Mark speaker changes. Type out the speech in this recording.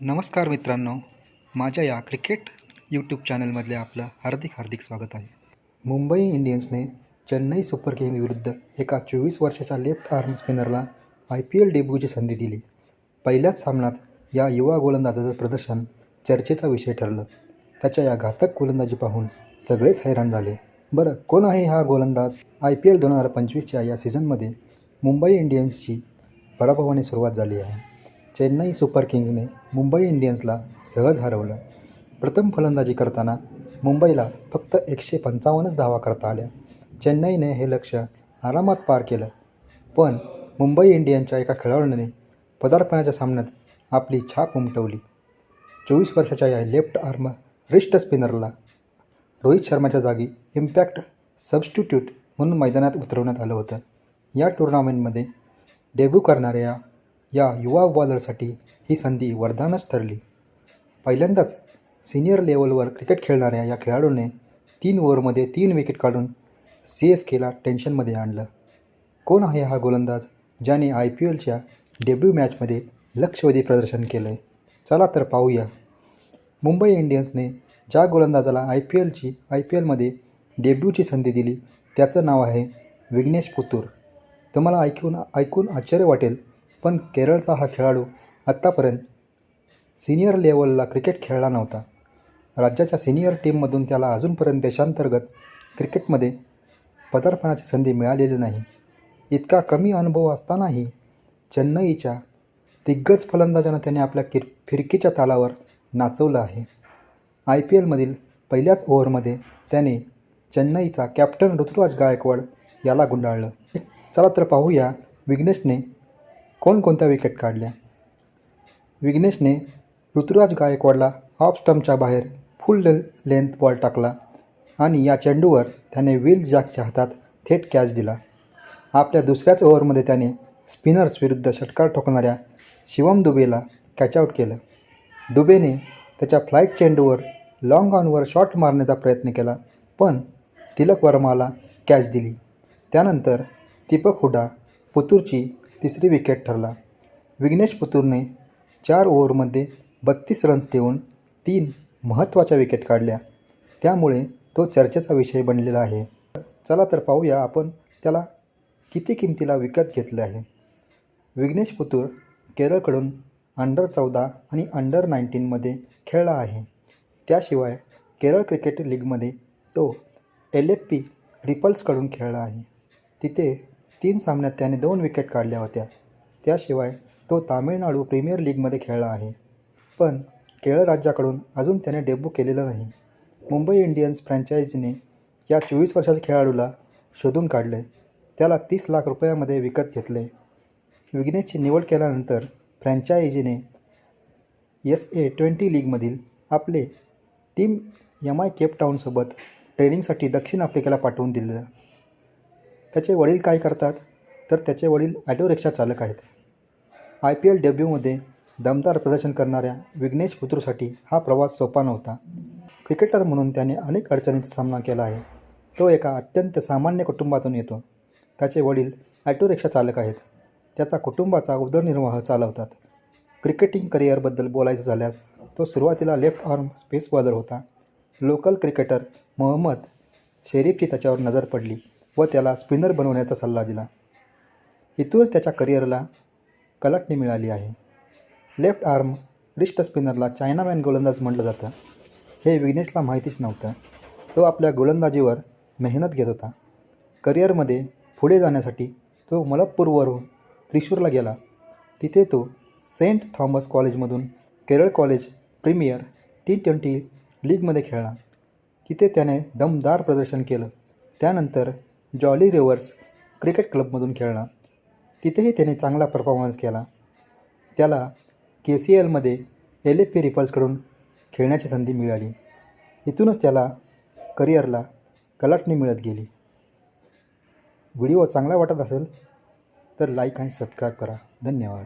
Speaker 1: नमस्कार मित्रांनो. माझ्या या क्रिकेट यूट्यूब चॅनलमधले आपलं हार्दिक हार्दिक स्वागत आहे. मुंबई इंडियन्सने चेन्नई सुपर किंग विरुद्ध एका चोवीस वर्षाच्या लेफ्ट आर्म स्पिनरला आय पी एल डेब्यूची संधी दिली. पहिल्याच सामन्यात या युवा गोलंदाजाचं प्रदर्शन चर्चेचा विषय ठरलं. त्याच्या या घातक गोलंदाजी पाहून सगळेच हैराण झाले. बरं कोण आहे हा गोलंदाज? आय पी एल दोन हजार पंचवीसच्या या सीझनमध्ये मुंबई इंडियन्सची पराभवाने सुरुवात झाली आहे. चेन्नई सुपर किंग्जने मुंबई इंडियन्सला सहज हरवलं. प्रथम फलंदाजी करताना मुंबईला फक्त एकशे पंचावन्नच धावा करता आल्या. चेन्नईने हे लक्ष आरामात पार केलं. पण मुंबई इंडियनच्या एका खेळाडूने पदार्पणाच्या सामन्यात आपली छाप उमटवली. चोवीस वर्षाच्या या लेफ्ट आर्म रिस्ट स्पिनरला रोहित शर्माच्या जागी इम्पॅक्ट सबस्टिट्यूट म्हणून मैदानात उतरवण्यात आलं होतं. या टुर्नामेंटमध्ये डेब्यू करणाऱ्या या युवा बॉलरसाठी ही संधी वरदानच ठरली. पहिल्यांदाच सिनियर लेवलवर क्रिकेट खेळणाऱ्या या खेळाडूने तीन ओव्हरमध्ये तीन विकेट काढून सी एस केला टेन्शनमध्ये आणलं. कोण आहे हा गोलंदाज ज्याने आय पी एलच्या डेब्यू मॅचमध्ये लक्षवेधी प्रदर्शन केलं आहे चला तर पाहूया. मुंबई इंडियन्सने ज्या गोलंदाजाला आय पी एलची आय पी एलमध्ये डेब्यूची संधी दिली त्याचं नाव आहे विघ्नेश पुतूर. तुम्हाला ऐकून ऐकून आश्चर्य वाटेल पण केरळचा हा खेळाडू आत्तापर्यंत सिनियर लेवलला क्रिकेट खेळला नव्हता. राज्याच्या सिनियर टीममधून त्याला अजूनपर्यंत देशांतर्गत क्रिकेटमध्ये पदार्पणाची संधी मिळालेली नाही. इतका कमी अनुभव असतानाही चेन्नईच्या दिग्गज फलंदाजानं त्याने आपल्या किर फिरकीच्या तालावर नाचवलं आहे. आय पी एलमधील पहिल्याच ओव्हरमध्ये त्याने चेन्नईचा कॅप्टन ऋतुराज गायकवाड याला गुंडाळलं. चला तर पाहूया विघ्नेशने कोणकोणत्या विकेट काढल्या? विघ्नेशने ऋतुराज गायकवाडला ऑफ स्टंपच्या बाहेर फुल लेंथ बॉल टाकला आणि या चेंडूवर त्याने विल जॅकच्या हातात थेट कॅच दिला. आपल्या दुसऱ्याच ओव्हरमध्ये त्याने स्पिनर्स विरुद्ध षटकार ठोकणाऱ्या शिवम दुबेला कॅचआउट केलं. दुबेने त्याच्या फ्लाईट चेंडूवर लाँग ऑनवर शॉट मारण्याचा प्रयत्न केला पण तिलक वर्माला कॅच दिली. त्यानंतर दीपक हुडा पुतूरची तिसरी विकेट ठरला. विघ्नेश पुतूरने चार ओव्हरमध्ये बत्तीस रन्स देऊन तीन महत्त्वाच्या विकेट काढल्या. त्यामुळे तो चर्चेचा विषय बनलेला आहे. चला तर पाहूया आपण त्याला किती किमतीला विकत घेतले आहे. विघ्नेश पुतूर केरळकडून अंडर चौदा आणि अंडर नाईन्टीनमध्ये खेळला आहे. त्याशिवाय केरळ क्रिकेट लीगमध्ये तो एल एफ पी रिपल्सकडून खेळला आहे. तिथे तीन सामन्यात त्याने दोन विकेट काढल्या होत्या. त्याशिवाय तो तामिळनाडू प्रीमियर लीगमध्ये खेळला आहे. पण केरळ राज्याकडून अजून त्याने डेब्यू केलेला नाही. मुंबई इंडियन्स फ्रँचायझीने या चोवीस वर्षाच्या खेळाडूला शोधून काढले. त्याला तीस लाख रुपयामध्ये विकत घेतले. विघ्नेशची निवड केल्यानंतर फ्रँचायझीने एस ए ट्वेंटी लीगमधील आपले टीम एम आय केपटाऊनसोबत ट्रेनिंगसाठी दक्षिण आफ्रिकेला पाठवून दिलेलं त्याचे वडील काय करतात? तर त्याचे वडील ॲटो रिक्षा चालक आहेत. आय पी एल डेब्यूमध्ये दमदार प्रदर्शन करणाऱ्या विघ्नेश पुत्रूसाठी हा प्रवास सोपा नव्हता. क्रिकेटर म्हणून त्याने अनेक अडचणींचा सामना केला आहे. तो एका अत्यंत सामान्य कुटुंबातून येतो. त्याचे वडील ॲटो रिक्षा चालक आहेत. त्याचा कुटुंबाचा उदरनिर्वाह चालवतात. क्रिकेटिंग करिअरबद्दल बोलायचं झाल्यास तो सुरुवातीला लेफ्ट आर्म स्पेस बॉलर होता. लोकल क्रिकेटर मोहम्मद शेरीफची त्याच्यावर नजर पडली. व त्याला स्पिनर बनवण्याचा सल्ला दिला. इथूनच त्याच्या करिअरला कलाटणी मिळाली आहे. लेफ्ट आर्म रिस्ट स्पिनरला चायनामॅन गोलंदाज म्हटलं जातं. हे विघ्नेशला माहितीच नव्हतं. तो आपल्या गोलंदाजीवर मेहनत घेत होता. करिअरमध्ये पुढे जाण्यासाठी तो मलप्पूरवरून त्रिशूरला गेला. तिथे तो सेंट थॉमस कॉलेजमधून Kerala college premier T twenty लीगमध्ये खेळला. तिथे त्याने दमदार प्रदर्शन केलं. त्यानंतर जॉली रिव्हर्स क्रिकेट क्लबमधून खेळला. तिथेही त्याने चांगला परफॉर्मन्स केला. त्याला के सी एलमध्ये एल एफ पी रिपल्सकडून खेळण्याची संधी मिळाली. इथूनच त्याला करिअरला कलाटणी मिळत गेली. व्हिडिओ चांगला वाटत असेल तर लाईक आणि सबस्क्राईब करा. धन्यवाद.